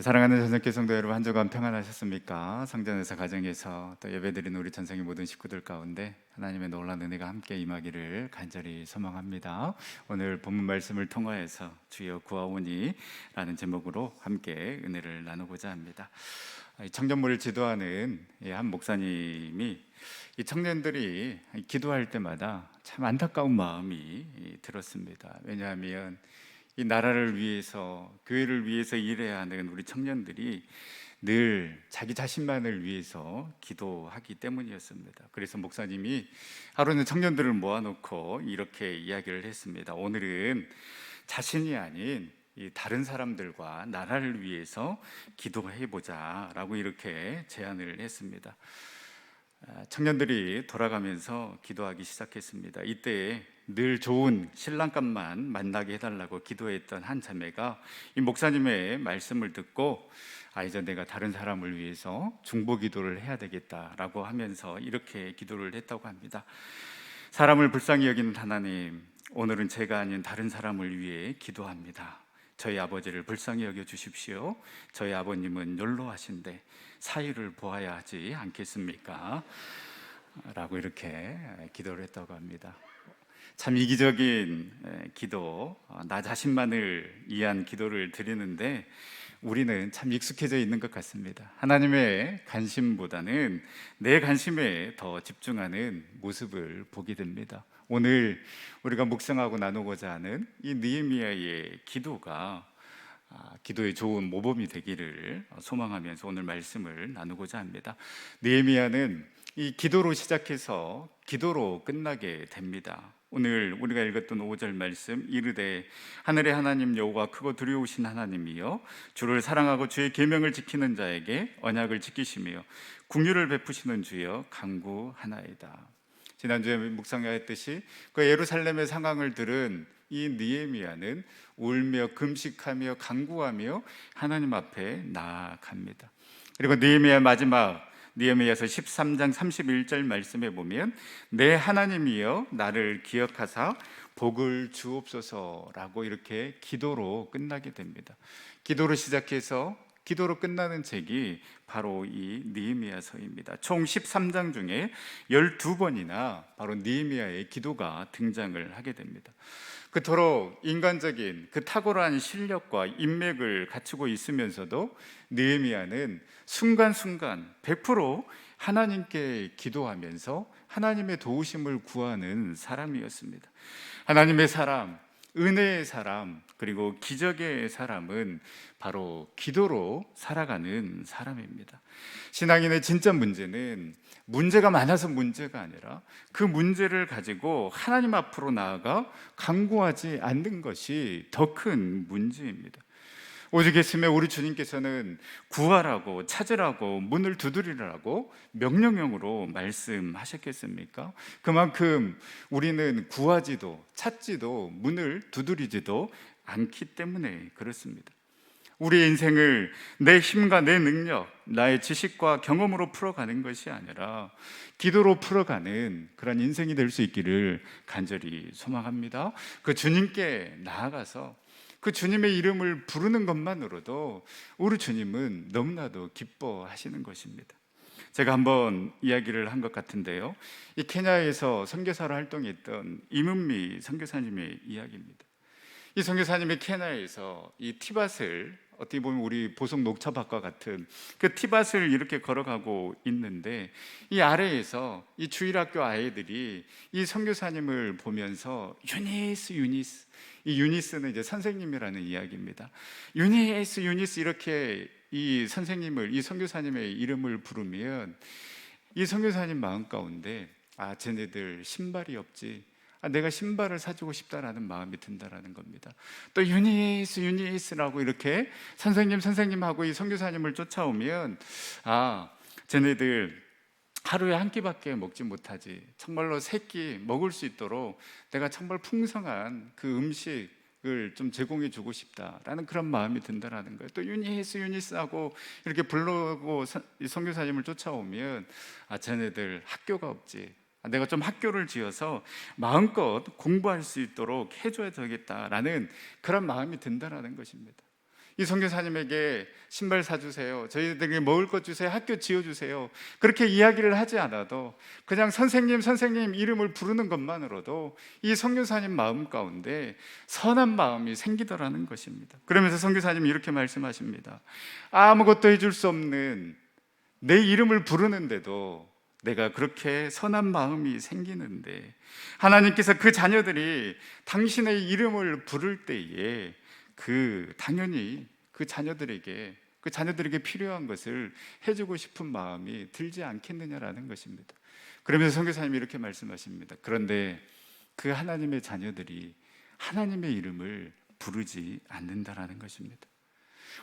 사랑하는 전생교 성도 여러분 한 주간 평안하셨습니까? 성전에서 가정에서 또 예배드리는 우리 전생의 모든 식구들 가운데 하나님의 놀라운 은혜가 함께 임하기를 간절히 소망합니다. 오늘 본문 말씀을 통하여서 주여 구하오니라는 제목으로 함께 은혜를 나누고자 합니다. 이 청년부를 지도하는 이한 목사님이 이 청년들이 기도할 때마다 참 안타까운 마음이 들었습니다. 왜냐하면 이 나라를 위해서 교회를 위해서 일해야 하는 우리 청년들이 늘 자기 자신만을 위해서 기도하기 때문이었습니다. 그래서 목사님이 하루는 청년들을 모아놓고 이렇게 이야기를 했습니다. 오늘은 자신이 아닌 이 다른 사람들과 나라를 위해서 기도해 보자라고 이렇게 제안을 했습니다. 아, 청년들이 돌아가면서 기도하기 시작했습니다. 이때 늘 좋은 신랑감만 만나게 해달라고 기도했던 한 자매가 이 목사님의 말씀을 듣고 아 이제 내가 다른 사람을 위해서 중보 기도를 해야 되겠다라고 하면서 이렇게 기도를 했다고 합니다. 사람을 불쌍히 여기는 하나님, 오늘은 제가 아닌 다른 사람을 위해 기도합니다. 저희 아버지를 불쌍히 여겨 주십시오. 저희 아버님은 연로하신데 사위를 보아야 하지 않겠습니까? 라고 이렇게 기도를 했다고 합니다. 참 이기적인 기도, 어, 나 자신만을 위한 기도를 드리는데 우리는 참 익숙해져 있는 것 같습니다. 하나님의 관심보다는 내 관심에 더 집중하는 모습을 보게 됩니다. 오늘 우리가 묵상하고 나누고자 하는 이 느헤미야의 기도가 아, 기도의 좋은 모범이 되기를 소망하면서 오늘 말씀을 나누고자 합니다. 느헤미야는 이 기도로 시작해서 기도로 끝나게 됩니다. 오늘 우리가 읽었던 5절 말씀 이르되 하늘의 하나님 여호와 크고 두려우신 하나님이여 주를 사랑하고 주의 계명을 지키는 자에게 언약을 지키시며 궁유를 베푸시는 주여 강구하나이다. 지난주에 묵상하였듯이 그 예루살렘의 상황을 들은 이 느헤미야는 울며 금식하며 간구하며 하나님 앞에 나아갑니다. 그리고 느헤미야 마지막 느헤미야서 13장 31절 말씀에 보면 내 하나님이여 나를 기억하사 복을 주옵소서라고 이렇게 기도로 끝나게 됩니다. 기도로 시작해서 기도로 끝나는 책이 바로 이 느헤미야서입니다. 총 13장 중에 12번이나 바로 느헤미야의 기도가 등장을 하게 됩니다. 그토록 인간적인 그 탁월한 실력과 인맥을 갖추고 있으면서도 느헤미야는 순간순간 100% 하나님께 기도하면서 하나님의 도우심을 구하는 사람이었습니다. 하나님의 사람, 은혜의 사람, 그리고 기적의 사람은 바로 기도로 살아가는 사람입니다. 신앙인의 진짜 문제는 문제가 많아서 문제가 아니라 그 문제를 가지고 하나님 앞으로 나아가 강구하지 않는 것이 더 큰 문제입니다. 오직 했으면 우리 주님께서는 구하라고 찾으라고 문을 두드리라고 명령형으로 말씀하셨겠습니까? 그만큼 우리는 구하지도 찾지도 문을 두드리지도 않기 때문에 그렇습니다. 우리 인생을 내 힘과 내 능력, 나의 지식과 경험으로 풀어가는 것이 아니라 기도로 풀어가는 그런 인생이 될 수 있기를 간절히 소망합니다. 그 주님께 나아가서 그 주님의 이름을 부르는 것만으로도 우리 주님은 너무나도 기뻐하시는 것입니다. 제가 한번 이야기를 한 것 같은데요. 이 케냐에서 선교사로 활동했던 이문미 선교사님의 이야기입니다. 이 선교사님이 케냐에서 이 티밭을 어떻게 보면 우리 보석 녹차밭과 같은 그 티밭을 이렇게 걸어가고 있는데 이 아래에서 이 주일학교 아이들이 이 선교사님을 보면서 유니스 유니스 이 유니스는 이제 선생님이라는 이야기입니다. 유니스 유니스 이렇게 이 선생님을 이 선교사님의 이름을 부르면 이 선교사님 마음 가운데 아 쟤네들 신발이 없지 아, 내가 신발을 사주고 싶다라는 마음이 든다라는 겁니다. 또 유니스 유니스라고 이렇게 선생님 선생님하고 이 선교사님을 쫓아오면 아 쟤네들 하루에 한 끼밖에 먹지 못하지 정말로 세 끼 먹을 수 있도록 내가 정말 풍성한 그 음식 을 좀 제공해 주고 싶다라는 그런 마음이 든다라는 거예요. 또 유니스 유니스하고 이렇게 부르고 선교사님을 쫓아오면 아 쟤네들 학교가 없지 내가 좀 학교를 지어서 마음껏 공부할 수 있도록 해줘야 되겠다라는 그런 마음이 든다라는 것입니다. 이 선교사님에게 신발 사주세요. 저희들에게 먹을 것 주세요. 학교 지어주세요. 그렇게 이야기를 하지 않아도 그냥 선생님, 선생님 이름을 부르는 것만으로도 이 선교사님 마음 가운데 선한 마음이 생기더라는 것입니다. 그러면서 선교사님이 이렇게 말씀하십니다. 아무것도 해줄 수 없는 내 이름을 부르는데도 내가 그렇게 선한 마음이 생기는데 하나님께서 그 자녀들이 당신의 이름을 부를 때에 그 당연히 그 자녀들에게 그 자녀들에게 필요한 것을 해주고 싶은 마음이 들지 않겠느냐라는 것입니다. 그러면서 선교사님이 이렇게 말씀하십니다. 그런데 그 하나님의 자녀들이 하나님의 이름을 부르지 않는다라는 것입니다.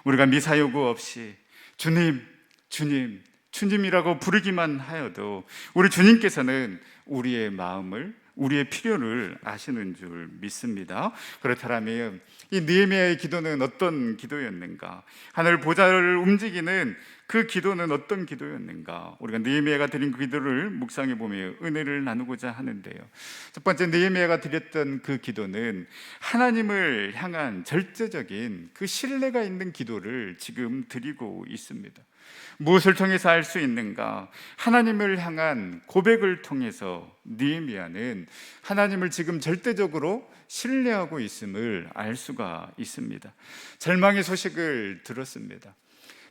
우리가 미사 요구 없이 주님, 주님, 주님이라고 부르기만 하여도 우리 주님께서는 우리의 마음을 우리의 필요를 아시는 줄 믿습니다. 그렇다면 이 느헤미야의 기도는 어떤 기도였는가? 하늘 보좌를 움직이는 그 기도는 어떤 기도였는가? 우리가 느헤미야가 드린 그 기도를 묵상해 보며 은혜를 나누고자 하는데요. 첫 번째 느헤미야가 드렸던 그 기도는 하나님을 향한 절제적인 그 신뢰가 있는 기도를 지금 드리고 있습니다. 무엇을 통해서 알 수 있는가? 하나님을 향한 고백을 통해서 니에미아는 하나님을 지금 절대적으로 신뢰하고 있음을 알 수가 있습니다. 절망의 소식을 들었습니다.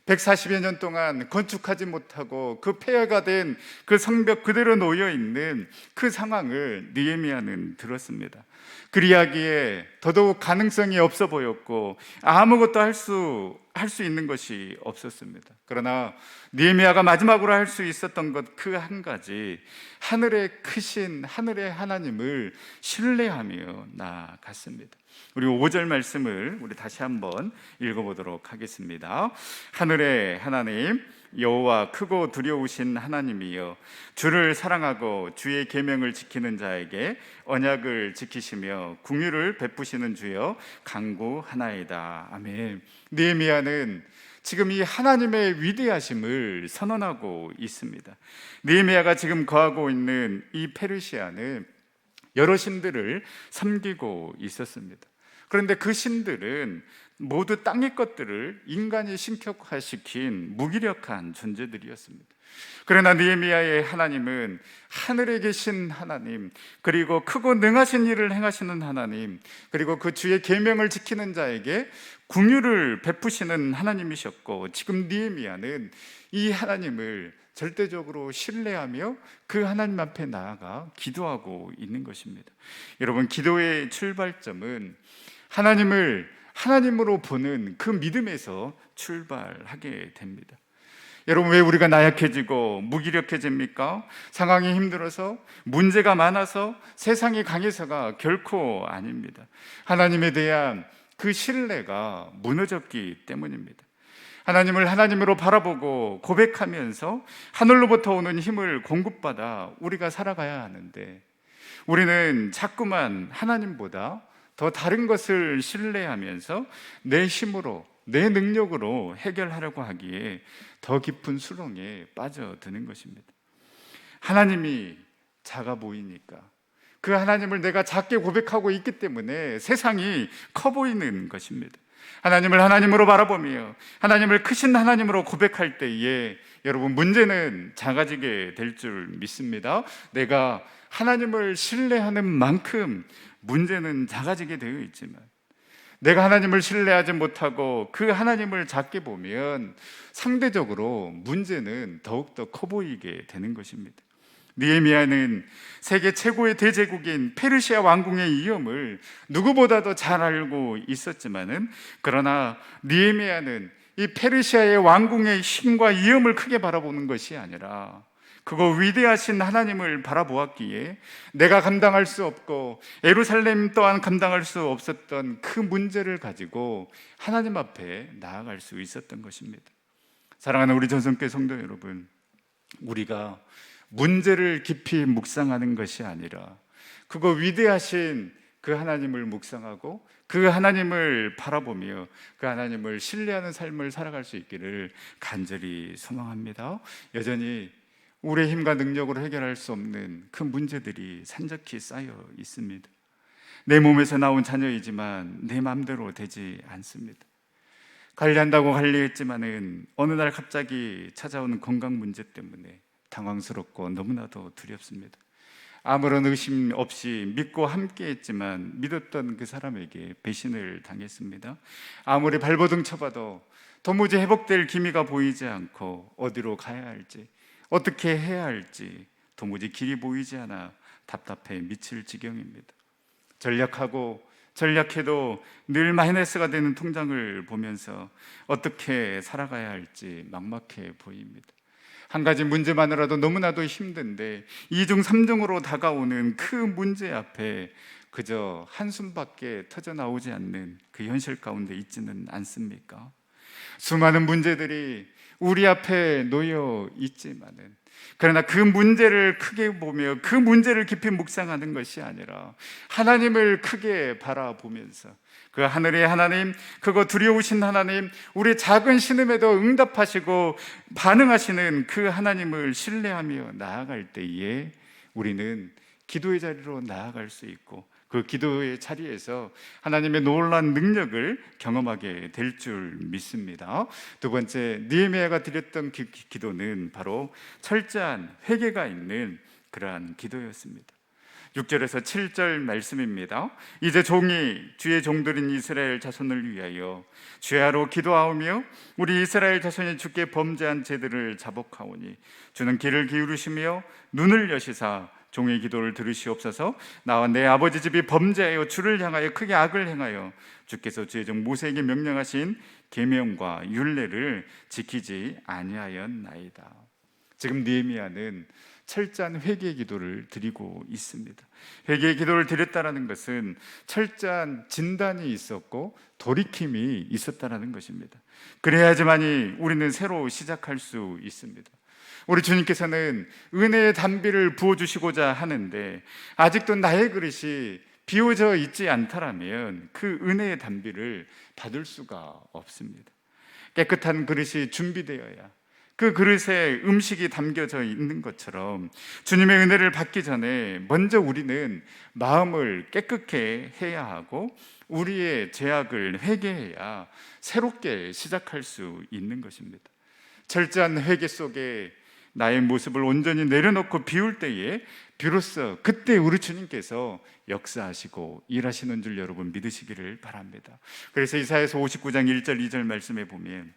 140여 년 동안 건축하지 못하고 그 폐허가 된 그 성벽 그대로 놓여 있는 그 상황을 니에미아는 들었습니다. 그리하기에 더더욱 가능성이 없어 보였고 아무것도 할 수 할 수 있는 것이 없었습니다. 그러나 니에미아가 마지막으로 할 수 있었던 것 그 한 가지 하늘의 크신 하늘의 하나님을 신뢰하며 나아갔습니다. 우리 5절 말씀을 우리 다시 한번 읽어보도록 하겠습니다. 하늘의 하나님 여호와 크고 두려우신 하나님이여 주를 사랑하고 주의 계명을 지키는 자에게 언약을 지키시며 궁유를 베푸시는 주여 강구하나이다. 아멘. 느헤미야는 지금 이 하나님의 위대하심을 선언하고 있습니다. 느헤미야가 지금 거하고 있는 이 페르시아는 여러 신들을 섬기고 있었습니다. 그런데 그 신들은 모두 땅의 것들을 인간이 신격화시킨 무기력한 존재들이었습니다. 그러나 느헤미야의 하나님은 하늘에 계신 하나님, 그리고 크고 능하신 일을 행하시는 하나님, 그리고 그 주의 계명을 지키는 자에게 궁유를 베푸시는 하나님이셨고 지금 느헤미야는 이 하나님을 절대적으로 신뢰하며 그 하나님 앞에 나아가 기도하고 있는 것입니다. 여러분 기도의 출발점은 하나님을 하나님으로 보는 그 믿음에서 출발하게 됩니다. 여러분 왜 우리가 나약해지고 무기력해집니까? 상황이 힘들어서 문제가 많아서 세상이 강해서가 결코 아닙니다. 하나님에 대한 그 신뢰가 무너졌기 때문입니다. 하나님을 하나님으로 바라보고 고백하면서 하늘로부터 오는 힘을 공급받아 우리가 살아가야 하는데 우리는 자꾸만 하나님보다 더 다른 것을 신뢰하면서 내 힘으로 내 능력으로 해결하려고 하기에 더 깊은 수렁에 빠져드는 것입니다. 하나님이 작아 보이니까 그 하나님을 내가 작게 고백하고 있기 때문에 세상이 커 보이는 것입니다. 하나님을 하나님으로 바라보며 하나님을 크신 하나님으로 고백할 때에 여러분 문제는 작아지게 될 줄 믿습니다. 내가 하나님을 신뢰하는 만큼 문제는 작아지게 되어 있지만 내가 하나님을 신뢰하지 못하고 그 하나님을 작게 보면 상대적으로 문제는 더욱더 커 보이게 되는 것입니다. 니에미아는 세계 최고의 대제국인 페르시아 왕궁의 위험을 누구보다도 잘 알고 있었지만은 그러나 니에미아는 이 페르시아의 왕궁의 힘과 위험을 크게 바라보는 것이 아니라 그거 위대하신 하나님을 바라보았기에 내가 감당할 수 없고 에루살렘 또한 감당할 수 없었던 그 문제를 가지고 하나님 앞에 나아갈 수 있었던 것입니다. 사랑하는 우리 전성교 성도 여러분, 우리가 문제를 깊이 묵상하는 것이 아니라 그거 위대하신 그 하나님을 묵상하고 그 하나님을 바라보며 그 하나님을 신뢰하는 삶을 살아갈 수 있기를 간절히 소망합니다. 여전히 우리의 힘과 능력으로 해결할 수 없는 그 문제들이 산적히 쌓여 있습니다. 내 몸에서 나온 자녀이지만 내 마음대로 되지 않습니다. 관리한다고 관리했지만은 어느 날 갑자기 찾아오는 건강 문제 때문에 당황스럽고 너무나도 두렵습니다. 아무런 의심 없이 믿고 함께 했지만 믿었던 그 사람에게 배신을 당했습니다. 아무리 발버둥 쳐봐도 도무지 회복될 기미가 보이지 않고 어디로 가야 할지 어떻게 해야 할지 도무지 길이 보이지 않아 답답해 미칠 지경입니다. 전략하고 전략해도 늘 마이너스가 되는 통장을 보면서 어떻게 살아가야 할지 막막해 보입니다. 한 가지 문제만으로도 너무나도 힘든데 이중 삼중으로 다가오는 그 문제 앞에 그저 한숨밖에 터져 나오지 않는 그 현실 가운데 있지는 않습니까? 수많은 문제들이 우리 앞에 놓여 있지만은 그러나 그 문제를 크게 보며 그 문제를 깊이 묵상하는 것이 아니라 하나님을 크게 바라보면서 그 하늘의 하나님, 그거 두려우신 하나님, 우리 작은 신음에도 응답하시고 반응하시는 그 하나님을 신뢰하며 나아갈 때에 우리는 기도의 자리로 나아갈 수 있고 그 기도의 자리에서 하나님의 놀라운 능력을 경험하게 될 줄 믿습니다. 두 번째 니에미아가 드렸던 기, 기도는 바로 철저한 회개가 있는 그러한 기도였습니다. 6절에서 7절 말씀입니다. 이제 종이 주의 종들인 이스라엘 자손을 위하여 주야로 기도하오며 우리 이스라엘 자손이 주께 범죄한 죄들을 자복하오니 주는 귀를 기울이시며 눈을 여시사 종의 기도를 들으시옵소서 나와 내 아버지 집이 범죄하여 주를 향하여 크게 악을 행하여 주께서 주의 종 모세에게 명령하신 계명과 율례를 지키지 아니하였나이다. 지금 느헤미야는 철저한 회개의 기도를 드리고 있습니다. 회개의 기도를 드렸다라는 것은 철저한 진단이 있었고 돌이킴이 있었다라는 것입니다. 그래야지만이 우리는 새로 시작할 수 있습니다. 우리 주님께서는 은혜의 담비를 부어 주시고자 하는데 아직도 나의 그릇이 비워져 있지 않다라면 그 은혜의 담비를 받을 수가 없습니다. 깨끗한 그릇이 준비되어야 그 그릇에 음식이 담겨져 있는 것처럼 주님의 은혜를 받기 전에 먼저 우리는 마음을 깨끗게 해야 하고 우리의 죄악을 회개해야 새롭게 시작할 수 있는 것입니다. 철저한 회개 속에 나의 모습을 온전히 내려놓고 비울 때에 비로소 그때 우리 주님께서 역사하시고 일하시는 줄 여러분 믿으시기를 바랍니다. 그래서 이사야서 59장 1절 2절 말씀에 보면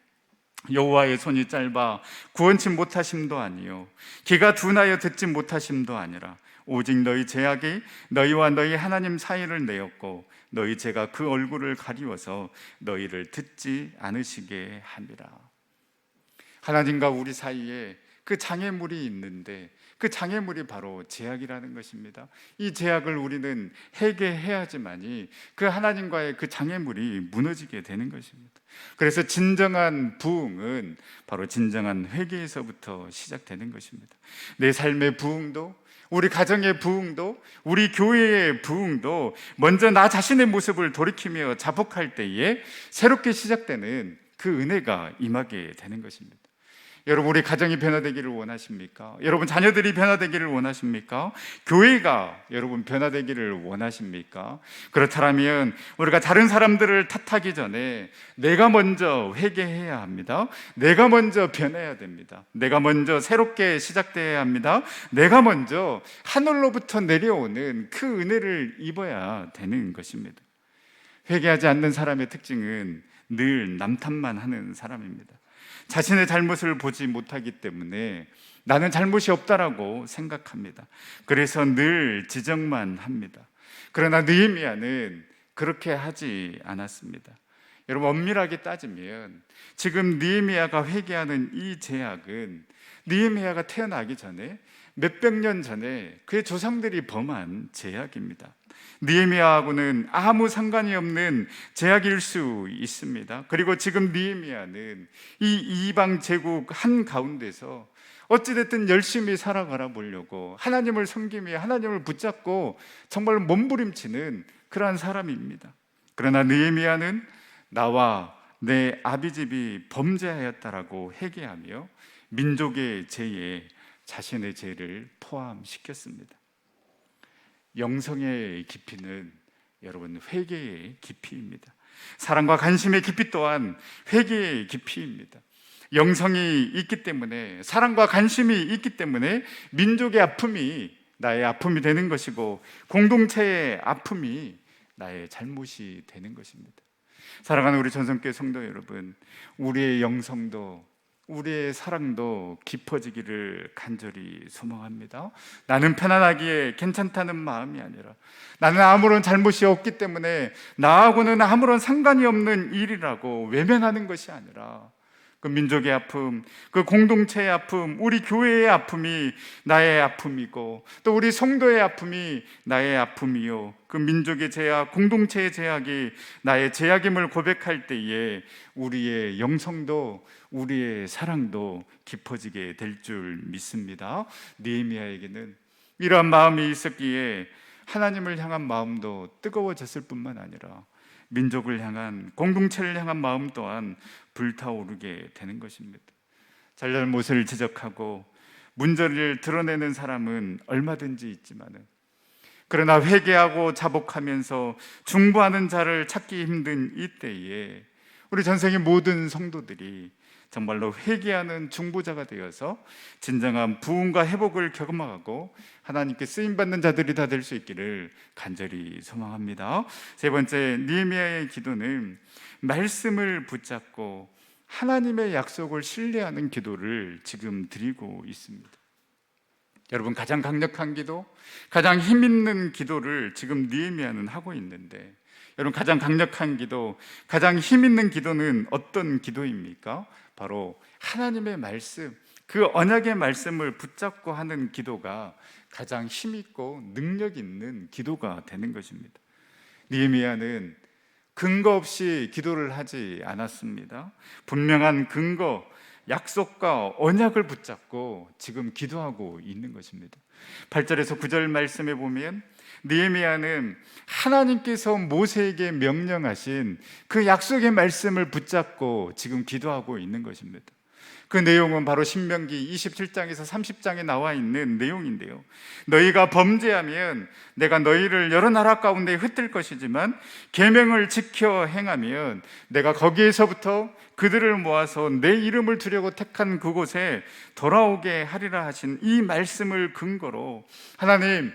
여호와의 손이 짧아 구원치 못하심도 아니요 귀가 둔하여 듣지 못하심도 아니라 오직 너희 제약이 너희와 너희 하나님 사이를 내었고 너희 죄가 그 얼굴을 가리워서 너희를 듣지 않으시게 함이라 하나님과 우리 사이에 그 장애물이 있는데 그 장애물이 바로 제약이라는 것입니다. 이 제약을 우리는 해결해야지만이 그 하나님과의 그 장애물이 무너지게 되는 것입니다. 그래서 진정한 부흥은 바로 진정한 회개에서부터 시작되는 것입니다. 내 삶의 부흥도 우리 가정의 부흥도 우리 교회의 부흥도 먼저 나 자신의 모습을 돌이키며 자복할 때에 새롭게 시작되는 그 은혜가 임하게 되는 것입니다. 여러분 우리 가정이 변화되기를 원하십니까? 여러분 자녀들이 변화되기를 원하십니까? 교회가 여러분 변화되기를 원하십니까? 그렇다면 우리가 다른 사람들을 탓하기 전에 내가 먼저 회개해야 합니다. 내가 먼저 변해야 됩니다. 내가 먼저 새롭게 시작돼야 합니다. 내가 먼저 하늘로부터 내려오는 그 은혜를 입어야 되는 것입니다. 회개하지 않는 사람의 특징은 늘 남탓만 하는 사람입니다. 자신의 잘못을 보지 못하기 때문에 나는 잘못이 없다라고 생각합니다. 그래서 늘 지적만 합니다. 그러나 느헤미야는 그렇게 하지 않았습니다. 여러분 엄밀하게 따지면 지금 느헤미야가 회개하는 이 제약은 느헤미야가 태어나기 전에 몇백 년 전에 그의 조상들이 범한 제약입니다. 니에미아하고는 아무 상관이 없는 제약일 수 있습니다. 그리고 지금 니에미아는 이 이방 제국 한 가운데서 어찌됐든 열심히 살아가라 보려고 하나님을 섬기며 하나님을 붙잡고 정말 몸부림치는 그러한 사람입니다. 그러나 느헤미야는 나와 내 아비집이 범죄하였다라고 회개하며 민족의 죄에 자신의 죄를 포함시켰습니다. 영성의 깊이는 여러분 회개의 깊이입니다. 사랑과 관심의 깊이 또한 회개의 깊이입니다. 영성이 있기 때문에 사랑과 관심이 있기 때문에 민족의 아픔이 나의 아픔이 되는 것이고 공동체의 아픔이 나의 잘못이 되는 것입니다. 사랑하는 우리 전성교회 성도 여러분, 우리의 영성도 우리의 사랑도 깊어지기를 간절히 소망합니다. 나는 편안하기에 괜찮다는 마음이 아니라 나는 아무런 잘못이 없기 때문에 나하고는 아무런 상관이 없는 일이라고 외면하는 것이 아니라 그 민족의 아픔, 그 공동체의 아픔, 우리 교회의 아픔이 나의 아픔이고 또 우리 성도의 아픔이 나의 아픔이요. 그 민족의 제약, 공동체의 제약이 나의 제약임을 고백할 때에 우리의 영성도 우리의 사랑도 깊어지게 될 줄 믿습니다. 느헤미야에게는 이러한 마음이 있었기에 하나님을 향한 마음도 뜨거워졌을 뿐만 아니라 민족을 향한 공동체를 향한 마음 또한 불타오르게 되는 것입니다. 잘잘못을 지적하고 문제를 드러내는 사람은 얼마든지 있지만은 그러나 회개하고 자복하면서 중보하는 자를 찾기 힘든 이때에 우리 전생의 모든 성도들이 정말로 회개하는 중보자가 되어서 진정한 부흥과 회복을 경험하고 하나님께 쓰임 받는 자들이 다 될 수 있기를 간절히 소망합니다. 세 번째 니에미아의 기도는 말씀을 붙잡고 하나님의 약속을 신뢰하는 기도를 지금 드리고 있습니다. 여러분 가장 강력한 기도, 가장 힘 있는 기도를 지금 니에미아는 하고 있는데 여러분 가장 강력한 기도, 가장 힘 있는 기도는 어떤 기도입니까? 바로 하나님의 말씀, 그 언약의 말씀을 붙잡고 하는 기도가 가장 힘 있고 능력 있는 기도가 되는 것입니다. 니에미아는 근거 없이 기도를 하지 않았습니다. 분명한 근거, 약속과 언약을 붙잡고 지금 기도하고 있는 것입니다. 8절에서 9절 말씀에 보면 느헤미야는 하나님께서 모세에게 명령하신 그 약속의 말씀을 붙잡고 지금 기도하고 있는 것입니다. 그 내용은 바로 신명기 27장에서 30장에 나와 있는 내용인데요. 너희가 범죄하면 내가 너희를 여러 나라 가운데 흩을 것이지만 계명을 지켜 행하면 내가 거기에서부터 그들을 모아서 내 이름을 두려고 택한 그곳에 돌아오게 하리라 하신 이 말씀을 근거로 하나님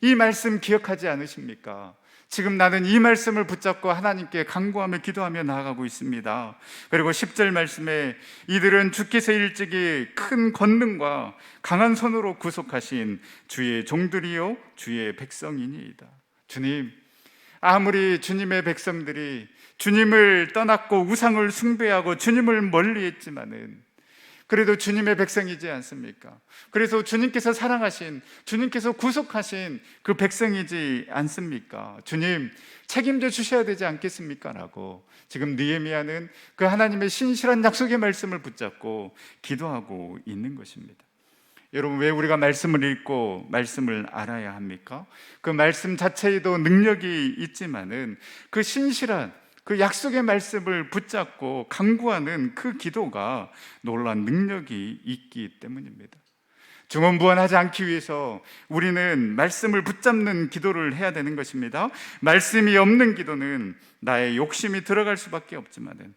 이 말씀 기억하지 않으십니까? 지금 나는 이 말씀을 붙잡고 하나님께 간구하며 기도하며 나아가고 있습니다. 그리고 10절 말씀에 이들은 주께서 일찍이 큰 권능과 강한 손으로 구속하신 주의 종들이요 주의 백성이니이다. 주님, 아무리 주님의 백성들이 주님을 떠났고 우상을 숭배하고 주님을 멀리했지만은 그래도 주님의 백성이지 않습니까? 그래서 주님께서 사랑하신, 주님께서 구속하신 그 백성이지 않습니까? 주님 책임져 주셔야 되지 않겠습니까? 라고 지금 느헤미야는 그 하나님의 신실한 약속의 말씀을 붙잡고 기도하고 있는 것입니다. 여러분 왜 우리가 말씀을 읽고 말씀을 알아야 합니까? 그 말씀 자체에도 능력이 있지만은 그 신실한 그 약속의 말씀을 붙잡고 강구하는 그 기도가 놀란 능력이 있기 때문입니다. 중원부원하지 않기 위해서 우리는 말씀을 붙잡는 기도를 해야 되는 것입니다. 말씀이 없는 기도는 나의 욕심이 들어갈 수밖에 없지만은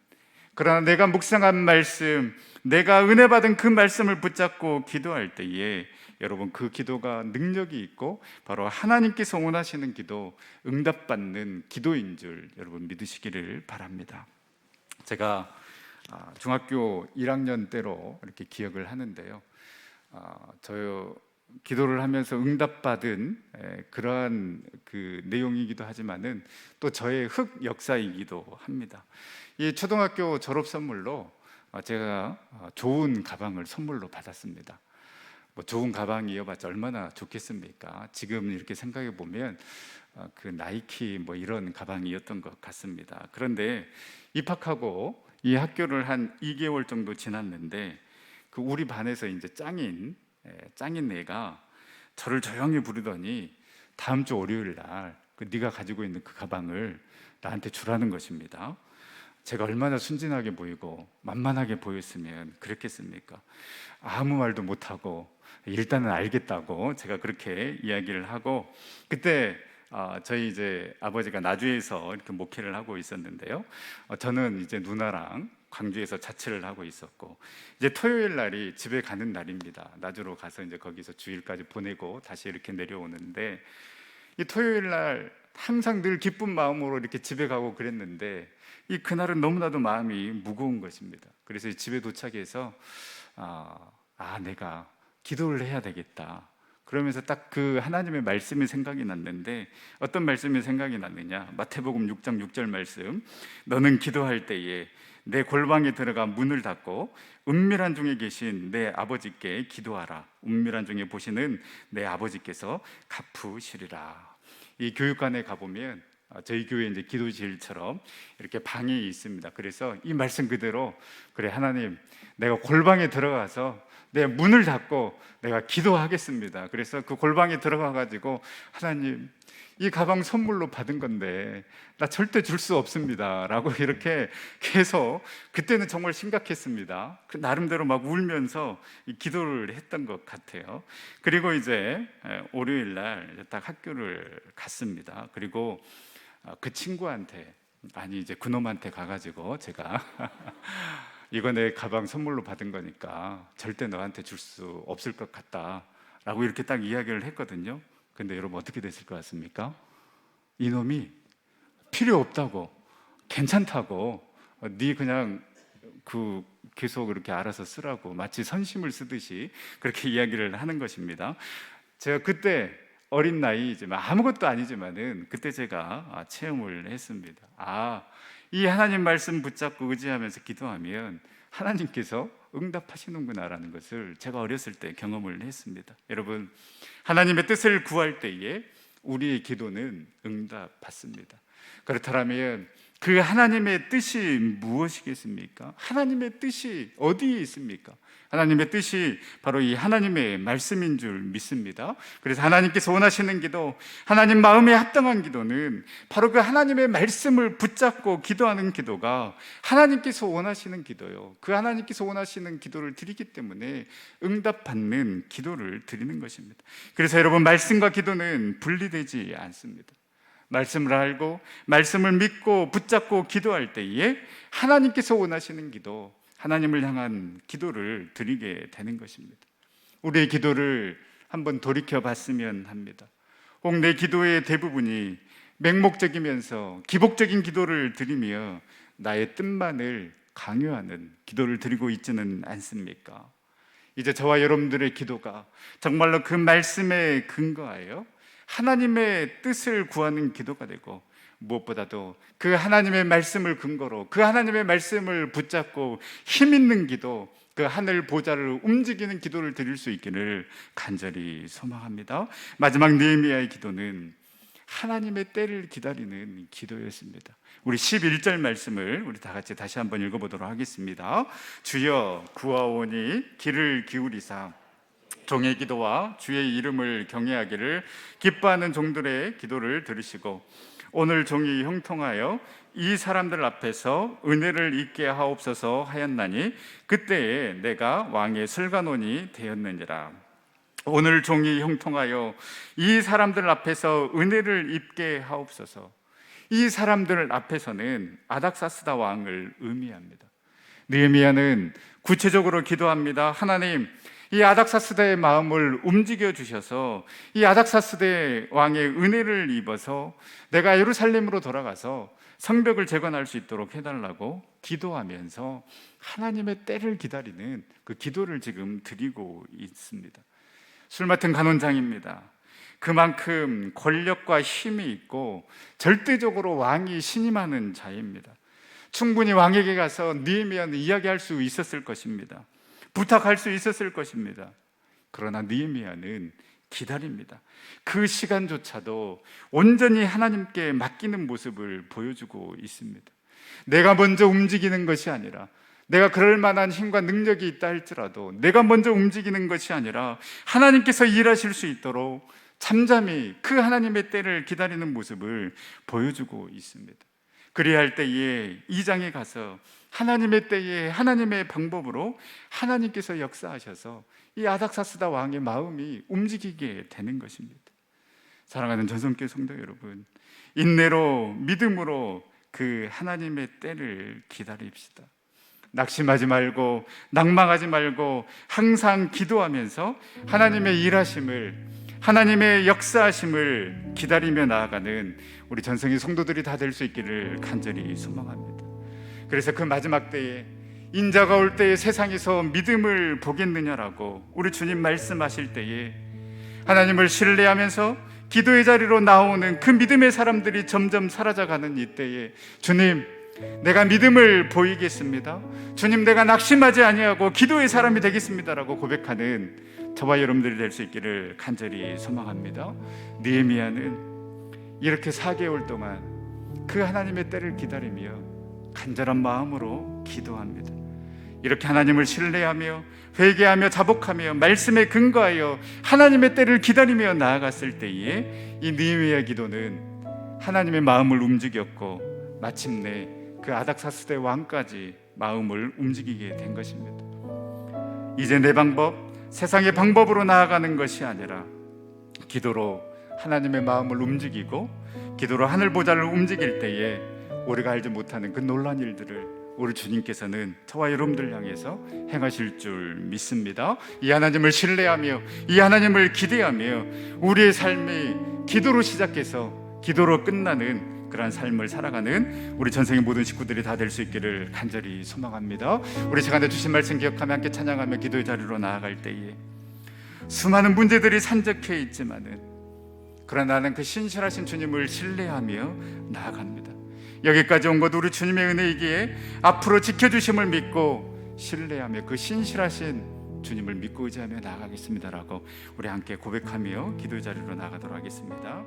그러나 내가 묵상한 말씀, 내가 은혜 받은 그 말씀을 붙잡고 기도할 때에 여러분 그 기도가 능력이 있고 바로 하나님께서 원하시는 기도 응답받는 기도인 줄 여러분 믿으시기를 바랍니다. 제가 아, 중학교 1학년 때로 이렇게 기억을 하는데요. 아, 저 기도를 하면서 응답받은 그러한 그 내용이기도 하지만은 또 저의 흑 역사이기도 합니다. 이 초등학교 졸업 선물로 아, 제가 좋은 가방을 선물로 받았습니다. 뭐 좋은 가방 이어봤자 얼마나 좋겠습니까? 지금 이렇게 생각해 보면 어, 그 나이키 뭐 이런 가방이었던 것 같습니다. 그런데 입학하고 이 학교를 한 2개월 정도 지났는데 그 우리 반에서 이제 짱인 짱인 애가 저를 조용히 부르더니 다음 주 월요일 날 그 네가 가지고 있는 그 가방을 나한테 주라는 것입니다. 제가 얼마나 순진하게 보이고 만만하게 보였으면 그랬겠습니까? 아무 말도 못하고 일단은 알겠다고 제가 그렇게 이야기를 하고 그때 어, 저희 이제 아버지가 나주에서 이렇게 목회를 하고 있었는데요. 어, 저는 이제 누나랑 광주에서 자취를 하고 있었고 이제 토요일 날이 집에 가는 날입니다. 나주로 가서 이제 거기서 주일까지 보내고 다시 이렇게 내려오는데 이 토요일 날 항상 늘 기쁜 마음으로 이렇게 집에 가고 그랬는데 이 그날은 너무나도 마음이 무거운 것입니다. 그래서 이 집에 도착해서 아, 아 내가 기도를 해야 되겠다. 그러면서 딱 그 하나님의 말씀이 생각이 났는데 어떤 말씀이 생각이 났느냐? 마태복음 6장 6절 말씀. 너는 기도할 때에 내 골방에 들어가 문을 닫고 은밀한 중에 계신 내 아버지께 기도하라. 은밀한 중에 보시는 내 아버지께서 갚으시리라. 이 교육관에 가보면 아, 저희 교회 이제 기도실처럼 이렇게 방이 있습니다. 그래서 이 말씀 그대로 그래 하나님 내가 골방에 들어가서 내 문을 닫고 내가 기도하겠습니다. 그래서 그 골방에 들어가 가지고 하나님 이 가방 선물로 받은 건데 나 절대 줄 수 없습니다라고 이렇게 계속 그때는 정말 심각했습니다. 그 나름대로 막 울면서 이 기도를 했던 것 같아요. 그리고 이제 에, 월요일 날 딱 학교를 갔습니다. 그리고 아, 그 친구한테 아니 이제 그놈한테 가가지고 제가 이거 내 가방 선물로 받은 거니까 절대 너한테 줄 수 없을 것 같다라고 이렇게 딱 이야기를 했거든요. 근데 여러분 어떻게 됐을 것 같습니까? 이놈이 필요 없다고 괜찮다고 어, 네 그냥 그 계속 그렇게 알아서 쓰라고 마치 선심을 쓰듯이 그렇게 이야기를 하는 것입니다. 제가 그때 어린 나이지만 아무것도 아니지만은 그때 제가 아, 체험을 했습니다. 아, 이 하나님 말씀 붙잡고 의지하면서 기도하면 하나님께서 응답하시는구나라는 것을 제가 어렸을 때 경험을 했습니다. 여러분, 하나님의 뜻을 구할 때에 우리의 기도는 응답받습니다. 그렇다면 그 하나님의 뜻이 무엇이겠습니까? 하나님의 뜻이 어디에 있습니까? 하나님의 뜻이 바로 이 하나님의 말씀인 줄 믿습니다. 그래서 하나님께서 원하시는 기도, 하나님 마음에 합당한 기도는 바로 그 하나님의 말씀을 붙잡고 기도하는 기도가 하나님께서 원하시는 기도요. 그 하나님께서 원하시는 기도를 드리기 때문에 응답받는 기도를 드리는 것입니다. 그래서 여러분 말씀과 기도는 분리되지 않습니다. 말씀을 알고 말씀을 믿고 붙잡고 기도할 때에 하나님께서 원하시는 기도, 하나님을 향한 기도를 드리게 되는 것입니다. 우리의 기도를 한번 돌이켜 봤으면 합니다. 혹 내 기도의 대부분이 맹목적이면서 기복적인 기도를 드리며 나의 뜻만을 강요하는 기도를 드리고 있지는 않습니까? 이제 저와 여러분들의 기도가 정말로 그 말씀에 근거하여 하나님의 뜻을 구하는 기도가 되고 무엇보다도 그 하나님의 말씀을 근거로 그 하나님의 말씀을 붙잡고 힘 있는 기도 그 하늘 보좌를 움직이는 기도를 드릴 수 있기를 간절히 소망합니다. 마지막 느헤미야의 기도는 하나님의 때를 기다리는 기도였습니다. 우리 11절 말씀을 우리 다 같이 다시 한번 읽어보도록 하겠습니다. 주여 구하오니 길을 기울이사 종의 기도와 주의 이름을 경외하기를 기뻐하는 종들의 기도를 들으시고 오늘 종이 형통하여 이 사람들 앞에서 은혜를 입게 하옵소서 하였나니 그때에 내가 왕의 슬가논이 되었느니라. 오늘 종이 형통하여 이 사람들 앞에서 은혜를 입게 하옵소서. 이 사람들 앞에서는 아닥사스다 왕을 의미합니다. 느헤미야는 구체적으로 기도합니다. 하나님, 이 아닥사스다의 마음을 움직여 주셔서 이 아닥사스대 왕의 은혜를 입어서 내가 예루살렘으로 돌아가서 성벽을 재건할 수 있도록 해달라고 기도하면서 하나님의 때를 기다리는 그 기도를 지금 드리고 있습니다. 술 맡은 간원장입니다. 그만큼 권력과 힘이 있고 절대적으로 왕이 신임하는 자입니다. 충분히 왕에게 가서 느헤미야는 이야기할 수 있었을 것입니다. 부탁할 수 있었을 것입니다. 그러나 느헤미야는 기다립니다. 그 시간조차도 온전히 하나님께 맡기는 모습을 보여주고 있습니다. 내가 먼저 움직이는 것이 아니라 내가 그럴 만한 힘과 능력이 있다 할지라도 내가 먼저 움직이는 것이 아니라 하나님께서 일하실 수 있도록 잠잠히 그 하나님의 때를 기다리는 모습을 보여주고 있습니다. 그래야 할 때에 이 장에 가서 하나님의 때에 하나님의 방법으로 하나님께서 역사하셔서 이 아닥사스다 왕의 마음이 움직이게 되는 것입니다. 사랑하는 전성교 성도 여러분, 인내로 믿음으로 그 하나님의 때를 기다립시다. 낙심하지 말고 낭망하지 말고 항상 기도하면서 하나님의 일하심을 하나님의 역사하심을 기다리며 나아가는 우리 전성의 성도들이 다 될 수 있기를 간절히 소망합니다. 그래서 그 마지막 때에 인자가 올 때에 세상에서 믿음을 보겠느냐라고 우리 주님 말씀하실 때에 하나님을 신뢰하면서 기도의 자리로 나오는 그 믿음의 사람들이 점점 사라져가는 이때에 주님 내가 믿음을 보이겠습니다. 주님 내가 낙심하지 아니하고 기도의 사람이 되겠습니다라고 고백하는 저와 여러분들이 될 수 있기를 간절히 소망합니다. 느헤미야는 이렇게 4개월 동안 그 하나님의 때를 기다리며 간절한 마음으로 기도합니다. 이렇게 하나님을 신뢰하며 회개하며 자복하며 말씀에 근거하여 하나님의 때를 기다리며 나아갔을 때에 이 느헤미야 기도는 하나님의 마음을 움직였고 마침내 그 아닥사스대 왕까지 마음을 움직이게 된 것입니다. 이제 내 방법, 세상의 방법으로 나아가는 것이 아니라 기도로 하나님의 마음을 움직이고 기도로 하늘 보좌를 움직일 때에 우리가 알지 못하는 그 놀란 일들을 우리 주님께서는 저와 여러분들 향해서 행하실 줄 믿습니다. 이 하나님을 신뢰하며 이 하나님을 기대하며 우리의 삶이 기도로 시작해서 기도로 끝나는 그러한 삶을 살아가는 우리 전생의 모든 식구들이 다 될 수 있기를 간절히 소망합니다. 우리 시간에 주신 말씀 기억하며 함께 찬양하며 기도의 자리로 나아갈 때에 수많은 문제들이 산적해 있지만은 그러나 나는 그 신실하신 주님을 신뢰하며 나아갑니다. 여기까지 온 것 우리 주님의 은혜이기에 앞으로 지켜주심을 믿고 신뢰하며 그 신실하신 주님을 믿고 의지하며 나아가겠습니다라고 우리 함께 고백하며 기도 자리로 나가도록 하겠습니다.